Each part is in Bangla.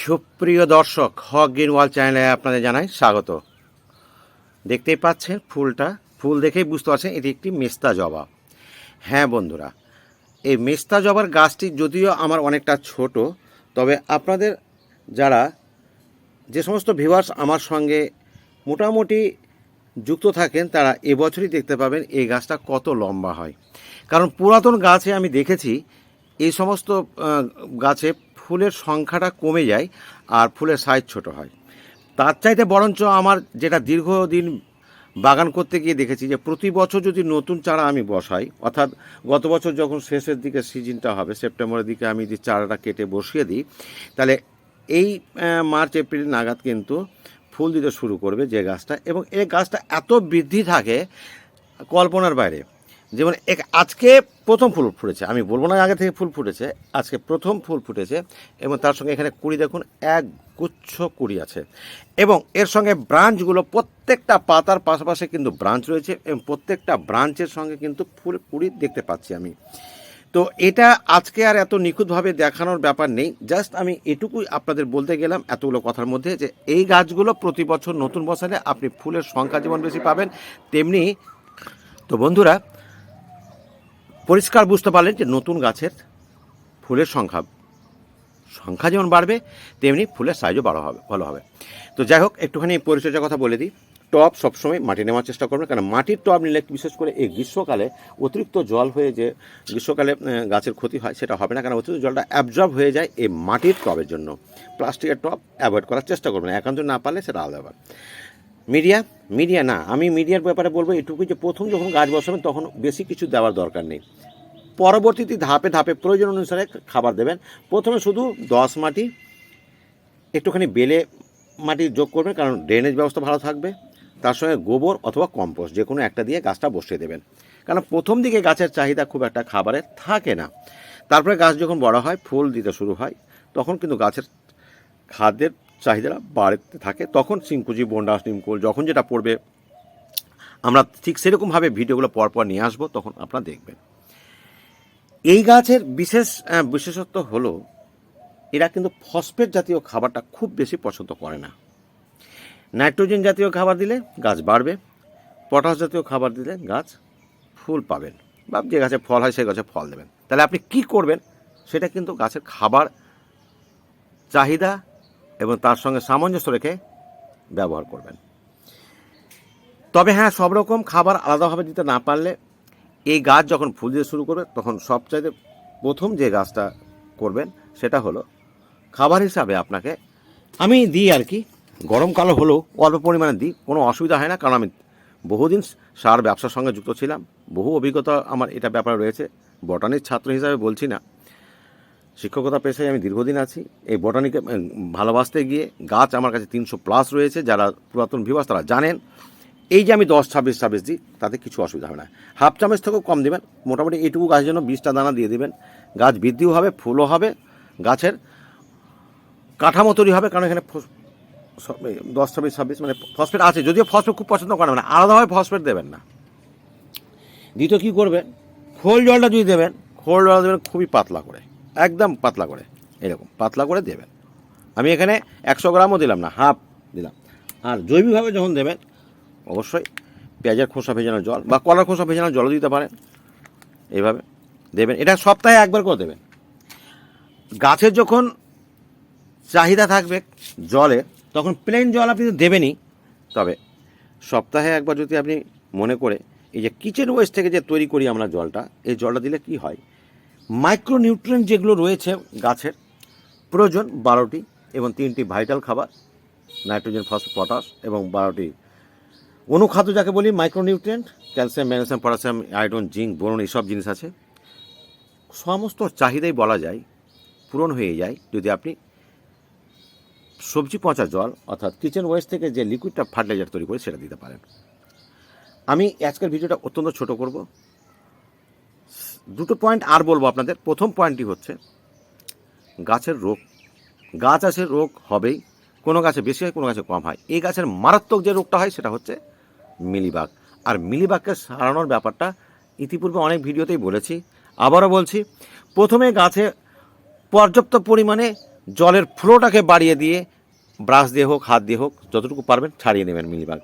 সুপ্রিয় দর্শক, হক গ্রিনওয়াল চ্যানেলে আপনাদের জানাই স্বাগত। দেখতেই পাচ্ছেন ফুলটা, ফুল দেখেই বুঝতে পারছেন এটি একটি মেস্তা জবা। হ্যাঁ বন্ধুরা, এই মেস্তা জবার গাছটি যদিও আমার অনেকটা ছোট, তবে আপনাদের যারা, যে সমস্ত ভিউয়ার্স আমার সঙ্গে মোটামুটি যুক্ত থাকেন, তারা এবছরই দেখতে পাবেন এই গাছটা কত লম্বা হয়। কারণ পুরাতন গাছে আমি দেখেছি, এই সমস্ত গাছে ফুলের সংখ্যাটা কমে যায় আর ফুলের সাইজ ছোট হয়। তার চাইতে বরঞ্চ আমার যেটা দীর্ঘদিন বাগান করতে গিয়ে দেখেছি যে প্রতি বছর যদি নতুন চারা আমি বসাই, অর্থাৎ গত বছর যখন শেষের দিকে সিজনটা হবে, সেপ্টেম্বরের দিকে আমি যে চারাটা কেটে বসিয়ে দিই, তাহলে এই মার্চ, এপ্রিল নাগাদ কিন্তু ফুল দিতে শুরু করবে যে গাছটা। এবং এই গাছটা এত বৃদ্ধি থাকে কল্পনার বাইরে যেমন এক, আজকে প্রথম ফুল ফুটেছে, আমি বলব না আগে থেকে ফুল ফুটেছে, আজকে প্রথম ফুল ফুটেছে, এবং তার সঙ্গে এখানে কুড়ি দেখুন, এক গুচ্ছ কুড়ি আছে। এবং এর সঙ্গে ব্রাঞ্চগুলো, প্রত্যেকটা পাতার পাশাপাশি কিন্তু ব্রাঞ্চ রয়েছে, এবং প্রত্যেকটা ব্রাঞ্চের সঙ্গে কিন্তু ফুল কুড়ি দেখতে পাচ্ছি আমি। তো এটা আজকে আর এত নিখুঁতভাবে দেখানোর ব্যাপার নেই, জাস্ট আমি এটুকুই আপনাদের বলতে গেলাম এতগুলো কথার মধ্যে যে এই গাছগুলো প্রতি বছর নতুন বছরে আপনি ফুলের সংখ্যা যেমন বেশি পাবেন, তেমনি তো বন্ধুরা পরিষ্কার বুঝতে পারলেন যে নতুন গাছের ফুলের সংখ্যা সংখ্যা যেমন বাড়বে, তেমনি ফুলের সাইজও বড় হবে, ভালো হবে। তো যাই হোক, একটুখানি পরিচর্যার কথা বলে দিই। টব সবসময় মাটি নেওয়ার চেষ্টা করবেন কারণ মাটির টব নিলে বিশেষ করে এই গ্রীষ্মকালে অতিরিক্ত জল হয়ে যে গ্রীষ্মকালে গাছের ক্ষতি হয়, সেটা হবে না কারণ অতিরিক্ত জলটা অ্যাবজর্ব হয়ে যায় এই মাটির টবের জন্য। প্লাস্টিকের টব অ্যাভয়েড করার চেষ্টা করবেন, একান্ত না পারলে সেটা আলাদা ব্যাপার। মিডিয়া মিডিয়া না, আমি মিডিয়ার ব্যাপারে বলব এটুকুই যে প্রথম যখন গাছ বসাবেন তখন বেশি কিছু দেওয়ার দরকার নেই। পরবর্তীতে ধাপে ধাপে প্রয়োজন অনুসারে খাবার দেবেন। প্রথমে শুধু দশ মাটি, একটুখানি বেলে মাটি যোগ করবেন কারণ ড্রেনেজ ব্যবস্থা ভালো থাকবে। তার সঙ্গে গোবর অথবা কম্পোস্ট যে কোনো একটা দিয়ে গাছটা বসিয়ে দেবেন। কারণ প্রথম দিকে গাছের চাহিদা খুব একটা খাবারের থাকে না। তারপরে গাছ যখন বড় হয়, ফুল দিতে শুরু হয়, তখন কিন্তু গাছের খাদ্যের চাহিদাটা বাড়তে থাকে, তখন সিংকুচি বন্ডাস নিমকুল, যখন যেটা পড়বে, আমরা ঠিক সেরকমভাবে ভিডিওগুলো পরপর নিয়ে আসব, তখন আপনারা দেখবেন। এই গাছের বিশেষ বিশেষত্ব হলো, এরা কিন্তু ফসফেট জাতীয় খাবারটা খুব বেশি পছন্দ করে না। নাইট্রোজেন জাতীয় খাবার দিলে গাছ বাড়বে, পটাশ জাতীয় খাবার দিলে গাছ ফুল পাবেন, বা যে গাছে ফল হয় সেই গাছে ফল দেবেন। তাহলে আপনি কি করবেন? সেটা কিন্তু গাছের খাবার চাহিদা এবং তার সঙ্গে সামঞ্জস্য রেখে ব্যবহার করবেন। তবে হ্যাঁ সব রকম খাবার আলাদাভাবে দিতে না পারলে এই গাছ যখন ফুল দিতে শুরু করবে, তখন সবচাইতে প্রথম যে গাছটা করবেন, সেটা হলো খাবার হিসাবে আপনাকে আমি দিই আর কি গরমকালে হলেও অল্প পরিমাণে দিই, কোনো অসুবিধা হয় না, কারণ আমি বহুদিন সার ব্যবসার সঙ্গে যুক্ত ছিলাম, বহু অভিজ্ঞতা আমার এটা ব্যাপারে রয়েছে, বটানির ছাত্র হিসাবে বলছি না। শিক্ষকতা পেশায় আমি দীর্ঘদিন আছি। এই বটানিকে ভালোবাসতে গিয়ে গাছ আমার কাছে তিনশো প্লাস রয়েছে, যারা পুরাতন ভিবাস তারা জানেন। এই যে আমি দশ, ছাব্বিশ ছাব্বিশ দিই, তাতে কিছু অসুবিধা হবে না। হাফ চামচ থেকেও কম দেবেন, মোটামুটি এইটুকু গাছের জন্য বিশটা দানা দিয়ে দেবেন। গাছ বৃদ্ধিও হবে, ফুলও হবে, গাছের কাঠামো তৈরি হবে, কারণ এখানে দশ, ছাব্বিশ ছাব্বিশ মানে ফসফেট আছে, যদিও ফসফেট খুব পছন্দ করে না, আলাদাভাবে ফসফেট দেবেন না। দ্বিতীয় কী করবেন? খোল জলটা যদি দেবেন, খোল জলটা দেবেন খুবই পাতলা করে। একদম পাতলা করে, এরকম পাতলা করে দেবেন। আমি এখানে একশো গ্রামও দিলাম না, হাফ দিলাম। আর জৈবিকভাবে যখন দেবেন, অবশ্যই পেঁয়াজের খোসা ভেজানো জল বা কলার খোসা ভেজানো জলও দিতে পারেন। এইভাবে দেবেন। এটা সপ্তাহে একবার করে দেবেন। গাছের যখন চাহিদা থাকবে জলে, তখন প্লেন জল আপনি তো দেবেনই। তবে সপ্তাহে একবার যদি আপনি মনে করে, এই যে কিচেন ওয়েস্ট থেকে যে তৈরি করি আমরা জলটা, এই জলটা দিলে কি হয়? মাইক্রো নিউট্রিয়েন্ট যেগুলো রয়েছে গাছের, প্রয়োজন বারোটি এবং তিনটি ভাইটাল খাবার, নাইট্রোজেন ফসফেট পটাশ এবং বারোটি। অনুখাদ্য যাকে বলি, micronutrient, calcium, magnesium, potassium, iron, zinc, boron, এইসব জিনিস আছে। সমস্ত চাহিদাই বলা যায়, পূরণ হয়ে যায় যদি আপনি সবজি পচা জল অর্থাৎ কিচেন ওয়েস্ট থেকে যে লিকুইডটা ফার্টিলাইজার তৈরি করে সেটা দিতে পারেন। আমি আজকের ভিডিওটা অত্যন্ত ছোট করব। দুটো পয়েন্ট আর বলব আপনাদের। প্রথম পয়েন্টটি হচ্ছে, গাছের রোগ। গাছ আছে, রোগ হবেই। কোনো গাছে বেশি হয়, কোনো গাছে কম হয়। এই গাছের মারাত্মক যে রোগটা হয়, সেটা হচ্ছে মিলিবাগ। আর মিলিবাগকে সারানোর ব্যাপারটা ইতিপূর্বে অনেক ভিডিওতেই বলেছি। আবারও বলছি, প্রথমে গাছে পর্যাপ্ত পরিমাণে জলের ফ্লোটাকে বাড়িয়ে দিয়ে, ব্রাশ দিয়ে হোক, হাত দিয়ে হোক, যতটুকু পারবেন, ছাড়িয়ে নেবেন মিলিবাগ।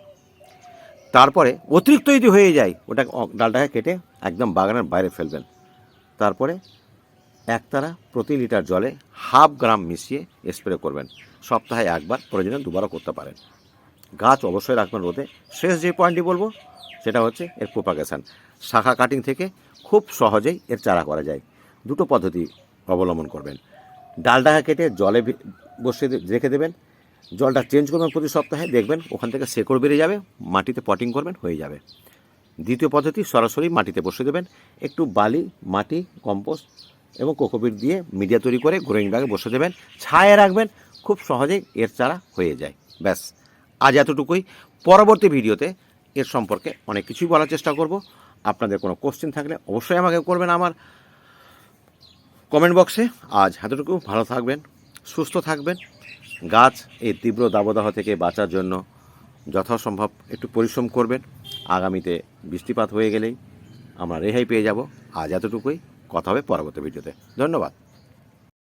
তারপরে অতিরিক্ত যদি হয়ে যায়, ওটা অ- ডালটাকে কেটে একদম বাগানের বাইরে ফেলবেন। তারপরে একতারা প্রতি লিটার জলে হাফ গ্রাম মিশিয়ে স্প্রে করবেন। সপ্তাহে একবার, প্রয়োজনে দুবারও করতে পারেন। গাছ অবশ্যই রাখবেন রোদে। শেষ যে পয়েন্টটি বলব, সেটা হচ্ছে এর প্রোপাগেশন শাখা কাটিং থেকে খুব সহজেই এর চারা করা যায়। দুটো পদ্ধতি অবলম্বন করবেন। ডালটাকে কেটে জলে বসিয়ে রেখে দেবেন। জলটা চেঞ্জ করবেন প্রতি সপ্তাহে, দেখবেন ওখান থেকে শেকড় বেরিয়ে যাবে, মাটিতে পটিং করবেন, হয়ে যাবে। দ্বিতীয় পদ্ধতি, সরাসরি মাটিতে বসিয়ে দেবেন। একটু বালি, মাটি, কম্পোস্ট এবং কোকোপিট দিয়ে মিডিয়া তৈরি করে গ্রোয়িং ব্যাগে বসে দেবেন। ছায়া রাখবেন, খুব সহজেই এর চারা হয়ে যায়। ব্যাস, আজ এতটুকুই। পরবর্তী ভিডিওতে এর সম্পর্কে অনেক কিছুই বলার চেষ্টা করব। আপনাদের কোনো কোশ্চেন থাকলে অবশ্যই আমাকে করবেন আমার কমেন্ট বক্সে আজ এতটুকু, ভালো থাকবেন, সুস্থ থাকবেন। গাছ এই তীব্র দাবদাহ থেকে বাঁচার জন্য যথাসম্ভব একটু পরিশ্রম করবেন। আগামীতে বৃষ্টিপাত হয়ে গেলেই আমরা রেহাই পেয়ে যাব। আজ এতটুকুই। কথা হবে পরবর্তী ভিডিওতে। ধন্যবাদ।